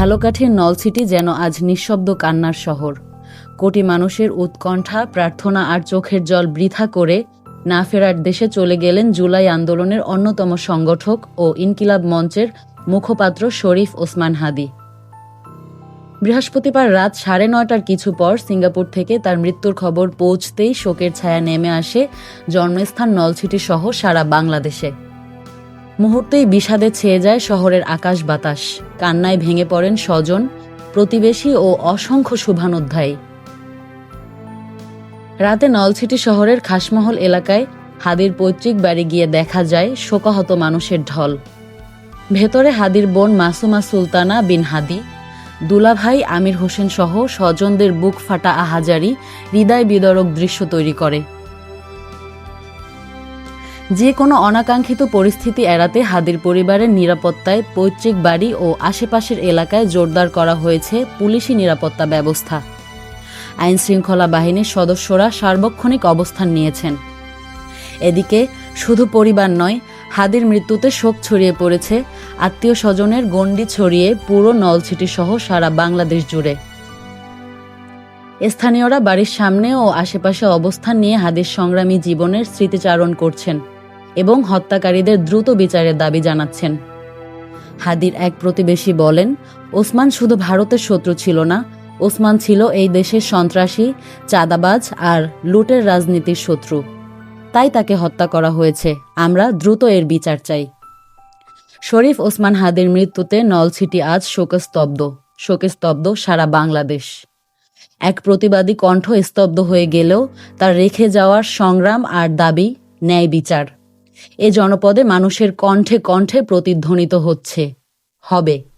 ঝালকাঠির নলছিটি যেন আজ নিঃশব্দ কান্নার শহর। কোটি মানুষের উৎকণ্ঠা, প্রার্থনা আর চোখের জল বৃথা করে না ফেরার দেশে চলে গেলেন জুলাই আন্দোলনের অন্যতম সংগঠক ও ইনকিলাব মঞ্চের মুখপাত্র শরীফ ওসমান হাদি। বৃহস্পতিবার রাত সাড়ে নয়টার কিছু পর সিঙ্গাপুর থেকে তার মৃত্যুর খবর পৌঁছতেই শোকের ছায়া নেমে আসে জন্মস্থান নলছিটি সহ সারা বাংলাদেশে। মুহূর্তেই বিষাদে ছেয়ে যায় শহরের আকাশ বাতাস। কান্নায় ভেঙে পড়েন স্বজন, প্রতিবেশী ও অসংখ্য শুভানুধ্যায়ী। রাতে নলছিটি শহরের খাসমহল এলাকায় হাদির পৈতৃক বাড়ি গিয়ে দেখা যায় শোকাহত মানুষের ঢল। ভেতরে হাদির বোন মাসুমা সুলতানা বিন হাদি, দুলাভাই আমির হোসেন সহ স্বজনদের বুক ফাটা আহাজারি, হৃদয় বিদরক দৃশ্য তৈরি করে। যে কোনো অনাকাঙ্ক্ষিত পরিস্থিতি এড়াতে হাদির পরিবারের নিরাপত্তায় পৈতৃক বাড়ি ও আশেপাশের এলাকায় জোরদার করা হয়েছে পুলিশি নিরাপত্তা ব্যবস্থা। আইন শৃঙ্খলা বাহিনীর সদস্যরা সার্বক্ষণিক অবস্থান নিয়েছেন। এদিকে, শুধু পরিবার নয়, হাদির মৃত্যুতে শোক ছড়িয়ে পড়েছে, আত্মীয় স্বজনের গণ্ডি ছড়িয়ে পুরো নলছিটি সহ সারা বাংলাদেশ জুড়ে। স্থানীয়রা বাড়ির সামনে ও আশেপাশে অবস্থান নিয়ে হাদির সংগ্রামী জীবনের স্মৃতিচারণ করছেন। এবং হত্যাকারীদের দ্রুত বিচারের দাবি জানাচ্ছেন। হাদির এক প্রতিবেশী বলেন, ওসমান শুধু ভারতের শত্রু ছিল না, ওসমান ছিল এই দেশের সন্ত্রাসী, চাঁদাবাজ আর লুটের রাজনীতির শত্রু। তাই তাকে হত্যা করা হয়েছে। আমরা দ্রুত এর বিচার চাই। শরীফ ওসমান হাদির মৃত্যুতে নলছিটি আজ শোকস্তব্ধ শোকস্তব্ধ সারা বাংলাদেশ। এক প্রতিবাদী কণ্ঠ স্তব্ধ হয়ে গেলেও তার রেখে যাওয়ার সংগ্রাম আর দাবি ন্যায় বিচার। এ জনপদে মানুষের কণ্ঠে কণ্ঠে প্রতিধ্বনিত হচ্ছে। হবে।